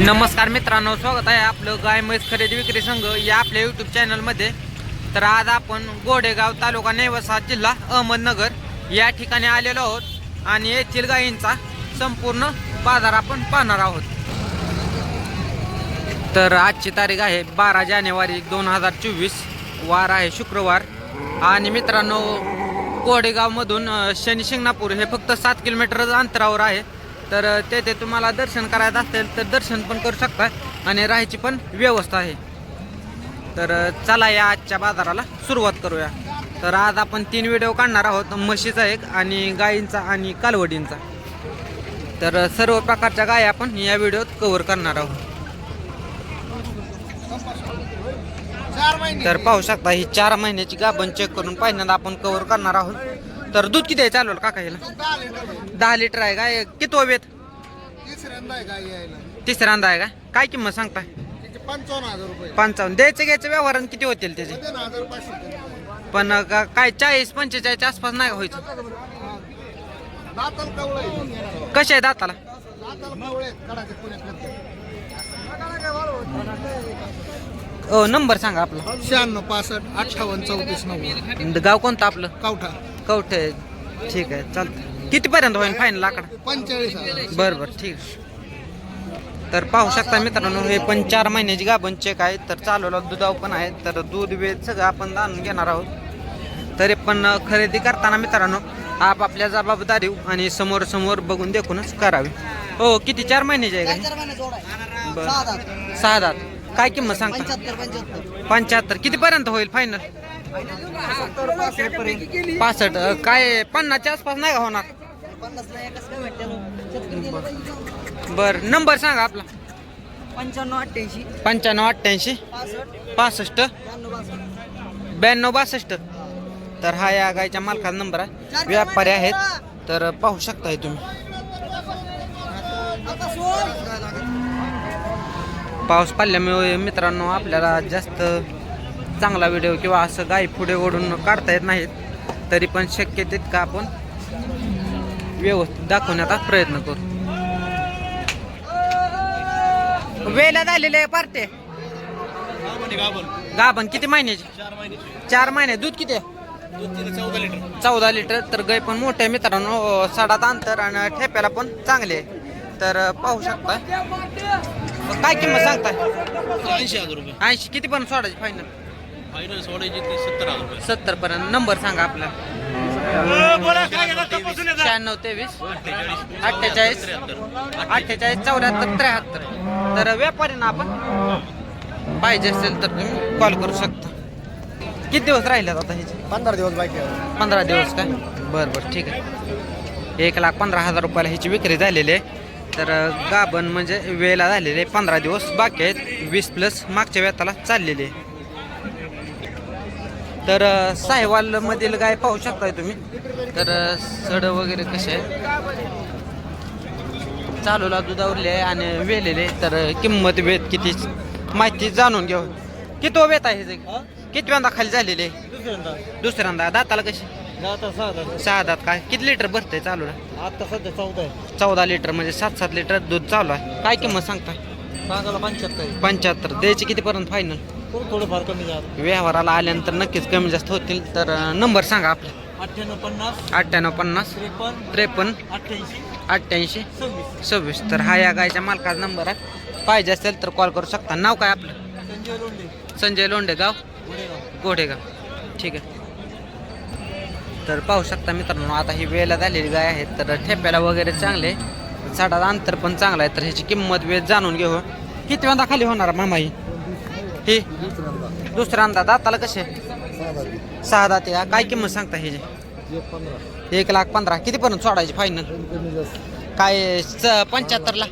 नमस्कार मित्रांनो स्वागत आहे आपलं गाय म्हैस खरेदी विक्री संघ या आपल्या यूट्यूब चॅनलमध्ये तर आज आपण गोडेगाव तालुका नेवसा जिल्हा अहमदनगर या ठिकाणी आलेलो आहोत आणि येथील गायींचा संपूर्ण बाजार आपण पाहणार आहोत. तर आजची तारीख आहे बारा जानेवारी दोन हजार चोवीस. वार आहे शुक्रवार. आणि मित्रांनो गोडेगावमधून अ, शनी शिंगणापूर हे फक्त सात किलोमीटर अंतरावर आहे. तर तेथे तुम्हाला दर्शन करायचं असेल तर दर्शन पण करू शकता आणि राहायची पण व्यवस्था आहे. तर चला या आजच्या बाजाराला सुरुवात करूया. तर आज आपण तीन व्हिडिओ काढणार आहोत. म्हशीचा एक आणि गायींचा आणि कालवडींचा. तर सर्व प्रकारच्या गाय आपण या व्हिडिओत कव्हर करणार आहोत. तर पाहू शकता ही चार महिन्याची गाभण चेक करून पहिल्यांदा आपण कव्हर करणार आहोत. तर दूध किती आहे चालवलं काका ह्याला दहा लिटर आहे काय किती वेत तिसऱ्यांदा आहे का? काय किंमत त्याचे पंचावन्न. द्यायचं घ्यायचं व्यवहार किती होतील त्याचे? पण का- काय चाळीस पंचेचाळीसच्या आसपास नाही व्हायचं? कसे आहे दाताला? नंबर सांगा आपला. शहाण्णव पासष्ट अठ्ठावन्न चौतीस नव्वद. गाव कोणतं आपलं? कावठा. कवठे ठीक आहे चालतं कितीपर्यंत होईल फायनल आकडा पंचेचाळीस बरं बरं ठीक. तर पाहू शकता मित्रांनो हे पण चार महिन्याची गाभण चेक आहे. तर चालवला दुधाव पण आहे. तर दूध वेद सगळं आपण जाणून घेणार आहोत. तरी पण खरेदी करताना मित्रांनो आपापल्या जबाबदारी आणि समोर समोर बघून देखूनच करावी. हो किती? चार महिन्याची आहे का? बरं. सहा दात. काय किंमत सांगता? पंच्याहत्तर कितीपर्यंत होईल फायनल पासष्ट काय पन्नासच्या आसपास नाही का होणार? बर नंबर सांगा आपला. पंच्याण्णव अठ्ठ्याऐंशी. पंच्याण्णव अठ्ठ्याऐंशी. पासष्ट. ब्याण्णव बासष्ट. तर हा या गायच्या मालकाचा नंबर आहे. व्यापारी आहेत. तर पाहू शकताय तुम्ही. पाऊस पडल्यामुळे मित्रांनो आपल्याला जास्त चांगला व्हिडिओ किंवा असं गाय पुढे ओढून काढता येत नाहीत तरी पण शक्य तितका आपण व्यवस्थित दाखवण्याचा प्रयत्न करू. वेला झालेले आहे पार्टे. गाभण किती महिन्याची? चार महिने. दूध किती चौदा लिटर. तर गाय पण मोठे मित्रांनो. साडात अंतर आणि ठेप्याला पण चांगले आहे. तर पाहू शकता काय किंमत सांगताय? ऐंशी हजार रुपये. ऐंशी. किती पण सोडायची फायनल फायनल सोडायची ती सत्तर हजार रुपये सत्तर पर्यंत. नंबर सांगा आपला. शहाण्णव तेवीस. अठ्ठेचाळीस. अठ्ठेचाळीस चौऱ्याहत्तर त्र्याहत्तर. तर व्यापारी ना आपण पाहिजे असेल तर तुम्ही कॉल करू शकता. किती दिवस राहिले आता ह्याचे पंधरा दिवस बाकी पंधरा दिवस काय बरं बरं ठीक आहे. एक लाख पंधरा हजार रुपयाला ह्याची विक्री झालेली आहे. तर गाभण म्हणजे वेळेला झालेले आहे. पंधरा दिवस बाकी आहेत. वीस प्लस मागच्या वेताला चाललेले आहे. तर साहेवालमधील गाय पाहू शकताय तुम्ही. तर सड वगैरे कसे आहे चालूला दुधावरले आहे आणि वेलेले. तर किंमत वेत किती? माहिती जाणून घेऊ. किती वेत आहे हे? कितव्यांदा खाली झालेले? दुसऱ्यांदा. दाताला कशी? सहा दात. काय? किती लिटर भरतंय चालू आता सध्या चौदा आहे. चौदा लिटर म्हणजे सात सात लिटर दूध चालू आहे. काय किंमत सांगताय? सांगायला पंच्याहत्तर पंच्याहत्तर. द्यायची किती पर्यंत थोडंफार कमी झालं व्यवहाराला आल्यानंतर नक्कीच कमी जास्त होतील. तर नंबर सांगा आपला. अठ्ठ्याण्णव पन्नास अठ्ठ्याण्णव पन्नास त्रेपन्न त्रेपन्न अठ्ठ्याऐंशी अठ्ठ्याऐंशी सव्वीस. सव्वीस. तर हा या गायच्या मालकाचा नंबर आहे. पाहिजे असेल तर कॉल करू शकता. नाव काय आपलं? संजय लोंढे. संजय लोंढे गाव? गुडेगाव ठीक आहे. तर पाहू शकता मित्रांनो आता ही वेळेला झालेली गाय आहे. तर ठेप्याला वगैरे चांगले साडा अंतर पण चांगला आहे. तर ह्याची किंमत वेळ जाणून घेऊ. किती वेळा खाली होणार मामा ही? ही? दुसऱ्यांदा. दाताला कसे? सहा दाते? काय किंमत सांगता ह्याची एक लाख पंधरा. कितीपर्यंत सोडायची फायनल काय पंच्याहत्तरला?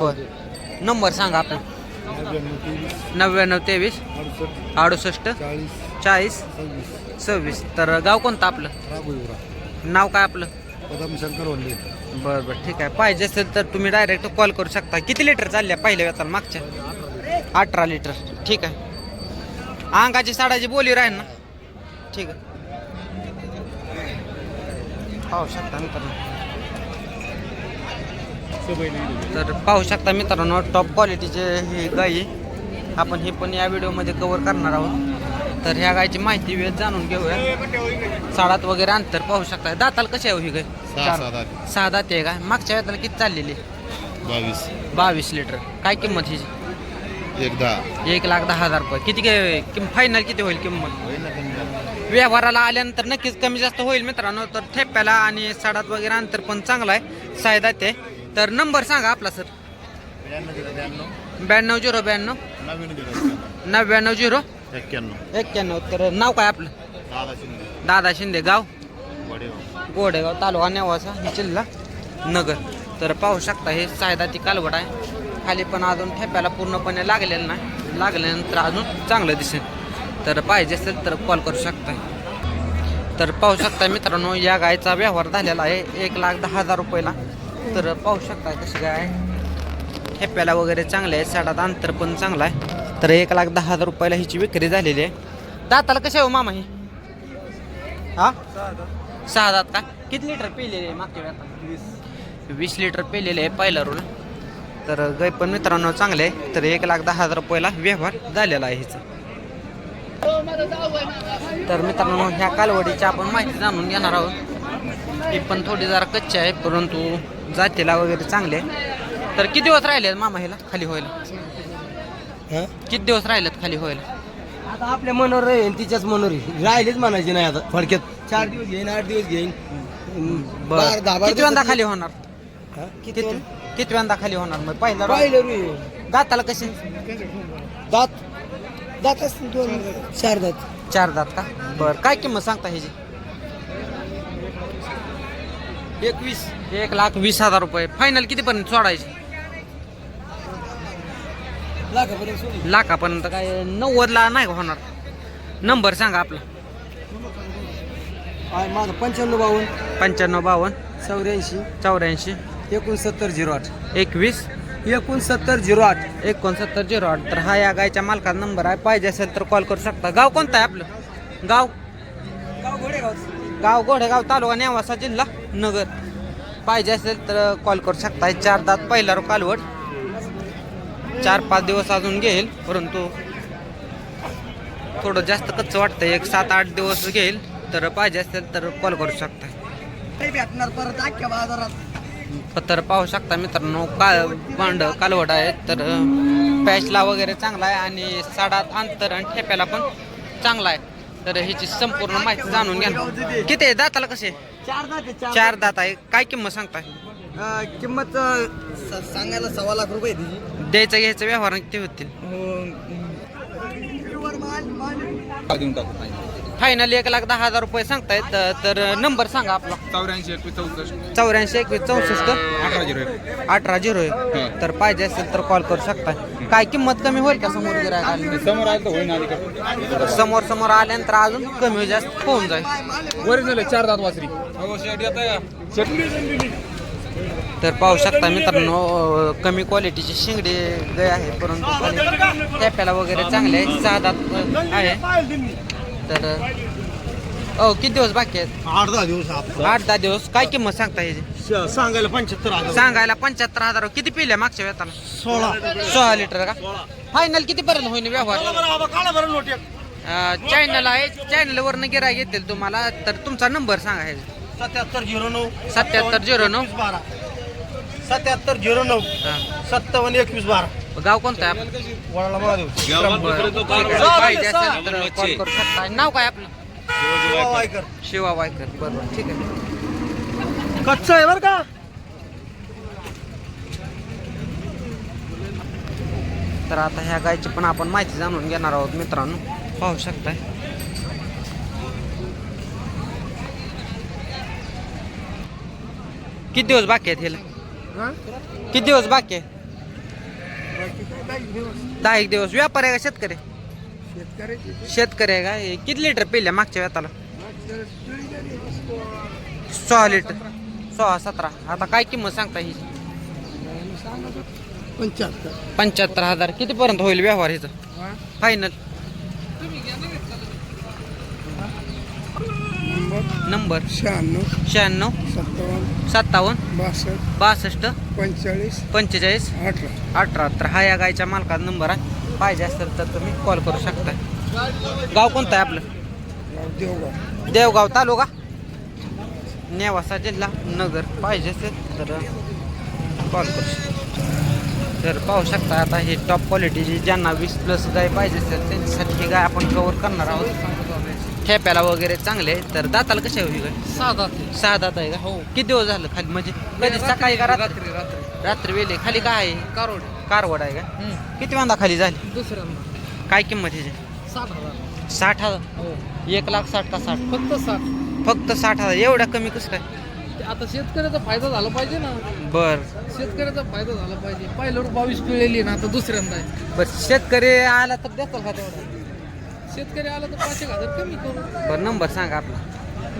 बर. नंबर सांगा आपण नव्याण्णव तेवीस. अडुसष्ट. चाळीस. सव्वीस. तर गाव कोणतं आपलं? नाव काय आपलं? बरं बरं. ठीक आहे. पाहिजे असेल तर तुम्ही डायरेक्ट कॉल करू शकता. किती लिटर चालल्या? पहिल्या वेताला मागच्या? अठरा लिटर. ठीक आहे. अंगाची साडाची बोली राहील ना. ठीक आहे. पाहू शकता मित्रांनो. तर पाहू शकता मित्रांनो टॉप क्वालिटीचे हे गाई आपण हे पण या व्हिडिओमध्ये कव्हर करणार आहोत. तर ह्या गायची माहिती वेळ जाणून घेऊया. साडात वगैरे अंतर पाहू शकता. दाताल कशी आहे हो ही गाय सहा दाते. आहे का? मागच्या वेळेला किती चाललेली? बावीस. बावीस लिटर. काय किंमत हिची एक दहा एक लाख दहा हजार रुपये. किती काय किम फायनल किती होईल किंमत? व्यवहाराला आल्यानंतर नक्कीच कमी जास्त होईल मित्रांनो. तर ठेप्याला आणि साडात वगैरे अंतर पण चांगलं आहे. सायदा ते. तर नंबर सांगा आपला सर. ब्याण्णव झिरो ब्याण्णव. नव्याण्णव झिरो एक्क्याण्णव. एक्क्याण्णव. तर नाव काय आपलं? दादा शिंदे. दादा शिंदे. गाव? वडेगाव गोडेगाव तालुका नेवासा जिल्हा नगर. तर पाहू शकता हे सायदा ती कालवड आहे. खाली पण अजून ठेप्याला पूर्णपणे लागलेलं नाही. लागल्यानंतर अजून चांगलं दिसेल. तर पाहिजे असेल तर कॉल करू शकता तर पाहू शकता मित्रांनो या गायचा व्यवहार झालेला आहे एक लाख दहा हजार रुपयाला. तर पाहू शकता कशी गाय. ठेप्याला वगैरे चांगले आहे साडात अंतर पण चांगलं आहे. तर एक लाख दहा हजार रुपयाला हिची विक्री झालेली आहे. दाताला कसे हो मामा ही? हा? सहा दात का? किती लिटर पिलेले आहे मागच्या वेळात वीस लिटर पिलेले आहे पहिला रोल. तर गाय पण मित्रांनो चांगले आहे. तर एक लाख दहा हजार रुपयाला व्यवहार झालेला आहे हिचा. तर मित्रांनो ह्या कालवडीची आपण माहिती जाणून घेणार आहोत. ही पण थोडी जरा कच्ची आहे परंतु जातीला वगैरे चांगले आहे. तर किती दिवस राहिले आहेत मामा ह्याला? खाली व्हायला. किती दिवस राहिलेत खाली व्हायला? आता आपल्या मनोर राहील तिच्याच मनोर राहिलेच म्हणायचे नाही आता थोडक्यात. चार दिवस घेईन आठ दिवस घेईन. बारा- किती खाली होणार? किती? किती वेळा खाली होणार? मग पहिला round? रे. दाताला कसे? दात दात असतील दोन. चार दात. चार दात का? बर. काय किंमत सांगता ह्याची? एकवीस. एक लाख वीस हजार रुपये. फायनल कितीपर्यंत सोडायचे? लाखापर्यंत सोडली लाखापर्यंत काय? नव्वदला नाही होणार? नंबर सांगा आपला. माझं पंच्याण्णव बावन्न. पंच्याण्णव बावन्न. चौऱ्याऐंशी. चौऱ्याऐंशी. एकोणसत्तर झिरो आठ. एकवीस. एकोणसत्तर झिरो आठ. एकोणसत्तर झिरो आठ. तर हा या गायच्या मालकाचा नंबर आहे. पाहिजे असेल तर कॉल करू शकता. गाव कोणतं आहे आपलं? गाव? गाव गोडेगाव तालुका नेवासा जिल्हा नगर. पाहिजे असेल तर कॉल करू शकता. चार दात पहिला रो कालवड. चार पाच दिवस अजून घेईल परंतु थोडं जास्त कच्चं वाटतं एक सात आठ दिवस घेईल तर पाहिजे असेल तर कॉल करू शकता. भेटणार परत बाजारात. तर पाहू शकता मित्रांनो काळ भांड कालवड आहे. तर पॅचला वगैरे चांगला आहे आणि साडात अंतर आणि ठेप्याला पण चांगला आहे. तर ह्याची संपूर्ण माहिती जाणून घ्या किती आहे? दाताला कसे? चार दाते चार दात. आहे. काय किंमत सांगताय? किंमत सांगायला सव्वा लाख रुपये द्यायचं घ्यायचं व्यवहार किती होतील? फायनल एक लाख दहा हजार रुपये सांगतायत. तर नंबर सांगा आपला. चौऱ्याऐंशी एकवीस चौसष्ट. चौऱ्याऐंशी एकवीस चौसष्ट. अठरा झिरो एक. अठरा झिरो एक. तर पाहिजे असेल तर कॉल करू शकता. काय किंमत कमी होईल का समोर समोर आलं तर होईन आधी का समोर समोर आल्यानंतर अजून कमी जास्त होऊन जाईल. ओरिजिनल आहे चार दात वासरी. हो शेट येत आहे तर पाहू शकता मित्रांनो अं, कमी क्वालिटीची शिंगडी गाय आहे परंतु quality ठेप्याला वगैरे चांगले आहे सहा दात आहे. तर हो किती दिवस बाकी आहेत? आठ दहा दिवस आठ दहा दिवस. काय किंमत सांगता ह्याची सांगायला पंच्याहत्तर हजार. सांगायला पंच्याहत्तर हजार. किती पिल्या मागच्या वेताला सोळा. सोळा लिटर का? फायनल किती पर्यंत होईल व्यवहार? काढा बरं नोट एक. चॅनल आहे. चॅनल वरनं गिराय येतील तुम्हाला. तर तुमचा नंबर सांगा ह्याचा. सत्याहत्तर झिरो नऊ. सत्याहत्तर झिरो नऊ. बारा. सत्याहत्तर झिरो नऊ. सत्तावन्न एकवीस बारा. गाव कोणतं आहे आपलं? वडाला महादेव पाहिजे असेल तर कॉल करू शकता. नाव काय आपलं? शिवा वायकर. बरोबर ठीक आहे. कच्च आहे बरं का? तर आता ह्या गायची पण आपण माहिती जाणून घेणार आहोत मित्रांनो. पाहू शकताय. किती दिवस बाकी आहेत ह्याला किती दिवस बाकी आहे? दहा एक दिवस. व्यापारी आहे का शेतकरी? शेतकरी आहे का? हे किती लिटर पिल्या मागच्या वेताला? सोळा लिटर. सोळा सतरा. आता काय किंमत सांगता ही? पंच्याहत्तर. पंच्याहत्तर हजार. कितीपर्यंत होईल व्यवहार ह्याचा फायनल नंबर? शहाण्णव शहाण्णव सत्तावन्न सत्तावन्न बासष्ट बासष्ट पंचेचाळीस पंचेचाळीस अठरा. अठरा. तर हा या गायच्या मालकाचा नंबर आहे. पाहिजे असेल तर तुम्ही कॉल करू शकता. गाव कोणतं आहे आपलं? गाव देवगाव. देवगाव तालुका? नेवासा जिल्हा नगर. पाहिजे असेल तर कॉल करू शकता. तर पाहू शकता आता ही टॉप क्वालिटीची ज्यांना वीस प्लस गाय पाहिजे असेल त्यांच्यासाठी ही गाय आपण कवर करणार आहोत. ठेप्याला वगैरे चांगले आहे. तर दाताला कशा होईल सहा दात सहा दात आहे का? हो. किती दिवस झालं खाली? म्हणजे कधी सकाळी का रात्री? रात्री रात्री. वेले खाली काय आहे? कारवड कारवड आहे का? किती वांदा खाली झाली? दुसऱ्यांदा काय किंमत ह्याची साठ हजार. साठ हजार? हो. एक लाख साठ का साठ? फक्त साठ. फक्त साठ हजार. एवढ्या कमी कसं काय? ते आता शेतकऱ्याचा फायदा झाला पाहिजे ना. बर. शेतकऱ्याचा फायदा झाला पाहिजे. पहिल्यावर बावीस पिळलेली ना आता दुसऱ्यांदा आहे. बर. शेतकरी आला तर देताल का तेवढा? शेतकरी आला तर पाचशे हजार कमी करू. बर नंबर सांगा आपला.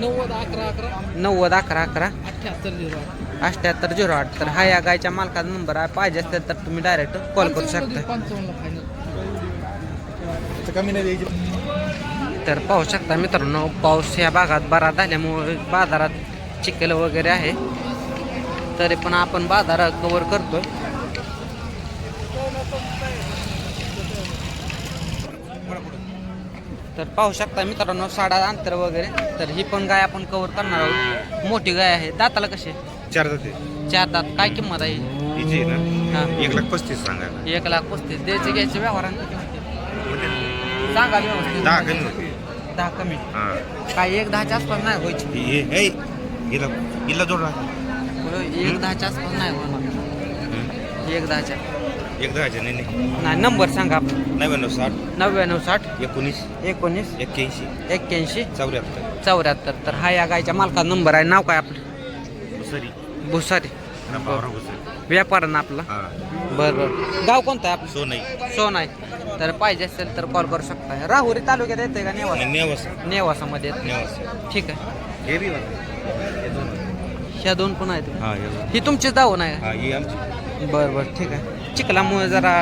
नव्वद अकरा अकरा. नव्वद अकरा अकरा. अठ्ठ्याहत्तर झिरो अठ्ठ्याहत्तर झिरो आठ. तर हा या गायच्या मालकाचा नंबर आहे. पाहिजे असेल तर तुम्ही डायरेक्ट कॉल करू शकता फायनल कमी नाही द्यायची तर पाहू शकता मित्रांनो पाऊस या भागात बरा झाल्यामुळे बाजारात चिखल वगैरे आहे. तरी पण आपण बाजार कवर करतोय. तर पाहू शकता मित्रांनो साडा अंतर वगैरे. तर ही पण गाय आपण कवर करणार आहोत. मोठी गाय आहे. दाताला कशी आहे? चार जाते चार दात. काय किंमत आहे? हिची आहे ना? एक लाख पस्तीस सांगायला. एक लाख पस्तीस. द्यायचे घ्यायचे किती होते? सांगा व्यवस्थित. दहा कमी होते. दहा कमी. हा. काय एक दहाच्या आसपास नाही व्हायची? हे हे हिला हिला एक दहाच्या आसपास नाही होणार एक दहाच्या. एक दहाच्या नाही नाही. नाही नंबर सांगा. नव्याण्णव साठ. नव्याण्णव साठ. एकोणीस. एकोणीस. एक्क्याऐंशी. एक्क्याऐंशी. चौऱ्याहत्तर. चौऱ्याहत्तर. तर हा या गायच्या मालकाचा नंबर आहे. नाव काय आपलं? सरी भुसारी. व्यापारानं आपला? हा. बरं. बरं गाव कोणतं आहे आपलं? सोनई. सोन आहे तर पाहिजे असेल तर कॉल करू शकता. राहुरी तालुक्यात येते का नेवासा? नेवास. नेवासामध्ये येते नेवास. ठीक आहे. हे बी. ह्या दोन पण आहेत हा हे बघ. ही तुमची दावण आहे हा ही आमची. बरं बरं. ठीक आहे. चिखलामुळे जरा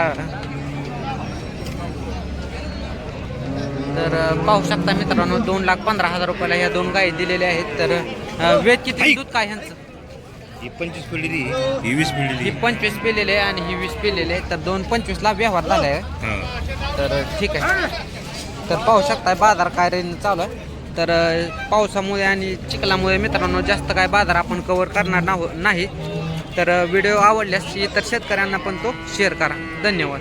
तर पाहू शकता मित्रांनो दोन लाख पंधरा हजार रुपयाला ह्या दोन गायी दिलेल्या आहेत. तर वेद किती दूध काय ह्यांचं? ही पंचवीस पिढी ही वीस ही पिढी पंचवीस पिलेले आहे आणि ही वीस पिलेले आहे. तर दोन पंचवीसला व्यवहार झाला आहे हा. तर ठीक आहे. तर पाहू शकता बाजार काय रेंज चालू आहे. तर पावसामुळे आणि चिखलामुळे मित्रांनो जास्त काय बाजार आपण कवर करणार नाही. तर व्हिडिओ आवडल्यास इतर शेतकऱ्यांना पण तो शेअर करा. धन्यवाद.